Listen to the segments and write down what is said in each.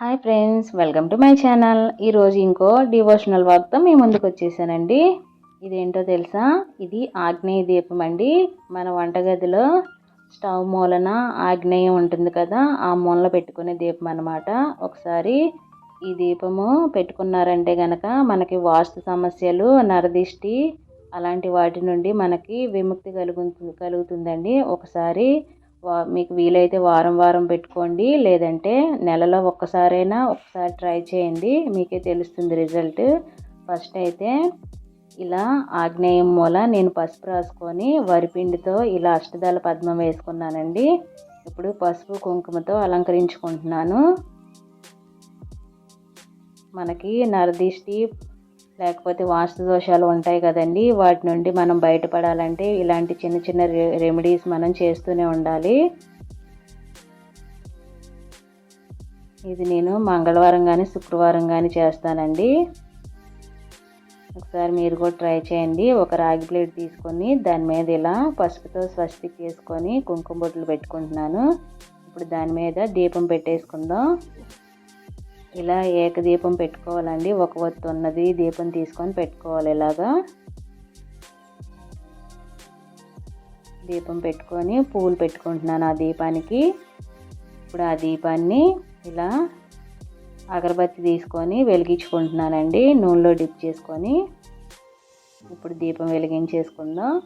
Hi friends welcome to my channel. ఈరోజు ఇంకో devotional వర్క్తో మీ ముందుకు వచ్చేసానండి. ఇదేంటో తెలుసా? ఇది ఆగ్నేయ దీపం అండి. మన వంటగదిలో స్టవ్ మూలన ఆగ్నేయం ఉంటుంది కదా ఆ మూలన పెట్టుకునే దీపం అనమాట ఒకసారి ఈ దీపము పెట్టుకున్నారంటే గనక మనకి వాస్తు సమస్యలు నరదిష్టి అలాంటి వాటి నుండి మనకి విముక్తి కలుగు కలుగుతుందండి. ఒకసారి మీకు వీలైతే వారం వారం పెట్టుకోండి. లేదంటే నెలలో ఒక్కసారైనా ఒకసారి ట్రై చేయండి. మీకే తెలుస్తుంది రిజల్ట్. ఫస్ట్ అయితే ఇలా ఆగ్నేయం మూల నేను పసుపు రాసుకొని వరిపిండితో ఇలా అష్టదాల పద్మం వేసుకున్నానండి. ఇప్పుడు పసుపు కుంకుమతో అలంకరించుకుంటున్నాను. మనకి నరదిష్టి లేకపోతే వాస్తు దోషాలు ఉంటాయి కదండి. వాటి నుండి మనం బయటపడాలంటే ఇలాంటి చిన్న చిన్న రెమెడీస్ మనం చేస్తూనే ఉండాలి. ఇది నేను మంగళవారం కానీ శుక్రవారం కానీ చేస్తానండి. ఒకసారి మీరు కూడా ట్రై చేయండి. ఒక రాగి ప్లేట్ తీసుకొని దాని మీద ఇలా పసుపుతో స్వస్తిక్ చేసుకొని కుంకుమ బొట్లు పెట్టుకుంటున్నాను. ఇప్పుడు దాని మీద దీపం పెట్టేసుకుందాం. ఇలా ఏకదీపం పెట్టుకోవాలండి. ఒక వత్తు ఉన్నది దీపం తీసుకొని పెట్టుకోవాలి ఇలాగా. దీపం పెట్టుకొని పువ్వులు పెట్టుకుంటున్నాను ఆ దీపానికి. ఇప్పుడు ఆ దీపాన్ని ఇలా అగరబత్తి తీసుకొని వెలిగించుకుంటున్నానండి. నూనెలో డిప్ చేసుకొని. ఇప్పుడు దీపం వెలిగించేసుకుందాం.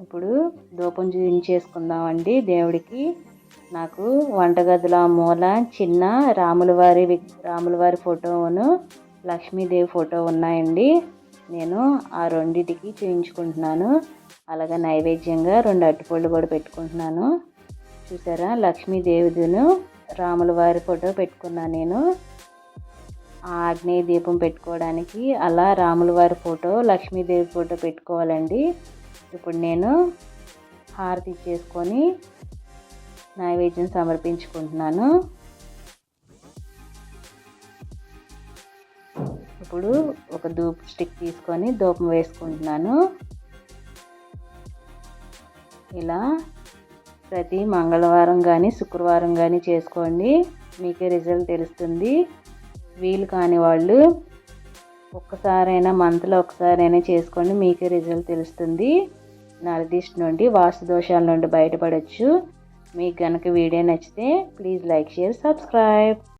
ఇప్పుడు దూపం చూపించేసుకుందామండి దేవుడికి. నాకు వంటగదిలో మూల చిన్న రాములవారి రాములవారి ఫోటోను లక్ష్మీదేవి ఫోటో ఉన్నాయండి. నేను ఆ రెండింటికి చూయించుకుంటున్నాను. అలాగే నైవేద్యంగా రెండు అరటిపళ్ళు కూడా పెట్టుకుంటున్నాను. చూసారా? లక్ష్మీదేవిదును రాములవారి ఫోటో పెట్టుకున్నాను నేను. ఆగ్నేయ దీపం పెట్టుకోవడానికి అలా రాములవారి ఫోటో లక్ష్మీదేవి ఫోటో పెట్టుకోవాలండి. ఇప్పుడు నేను హారతి చేసుకొని నైవేద్యం సమర్పించుకుంటున్నాను. ఇప్పుడు ఒక ధూప్ స్టిక్ తీసుకొని ధూపం వేసుకుంటున్నాను. ఇలా ప్రతి మంగళవారం కానీ శుక్రవారం కానీ చేసుకోండి. మీకే రిజల్ట్ తెలుస్తుంది. వీలు కాని వాళ్ళు ఒక్కసారైనా మంత్లో ఒకసారైనా చేసుకోండి. మీకే రిజల్ట్ తెలుస్తుంది. నరదిష్టి నుండి వాస్తు దోషాల నుండి బయటపడవచ్చు మీకు కనుక వీడియో నచ్చితే ప్లీజ్ లైక్ షేర్ సబ్స్క్రైబ్